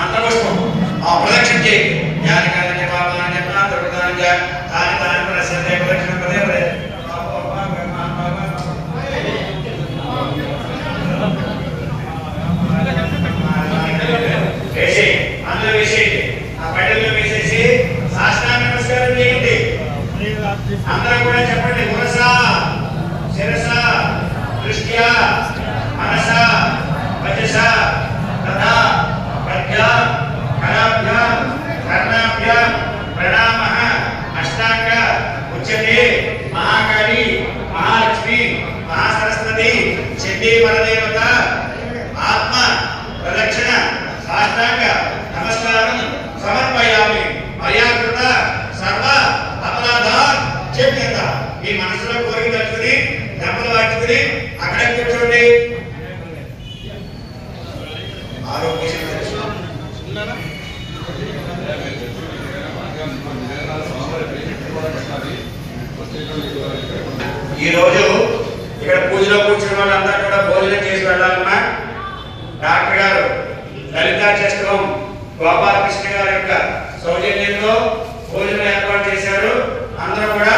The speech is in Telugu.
మంత్రపుష్పం ఆ ప్రదక్షిణ చేయండి జ్ఞానకాన్ని పాపాన్ని దుర్గాన్ని అందులో విషయం పరదేవత ఆత్మ ప్రదక్షిణ సాష్టాంగ నమస్కారం సమర్పయామి మర్యాకృత సర్వ అపరాధాన్ చెప్పింద మీ మనసులో కోరిక తలుచుకుని దెబ్బలు వాచుకుని అక్కడే కూర్చోండి. ఈ రోజు ఇక్కడ పూజలో కూర్చున్న వాళ్ళందరూ కూడా భోజనం చేసి వెళ్ళాలమ్మా డాక్టర్ గారు సంఘం గోపాలకృష్ణ గారి యొక్క సౌజన్యంలో భోజనం ఏర్పాటు చేశారు. అందరూ కూడా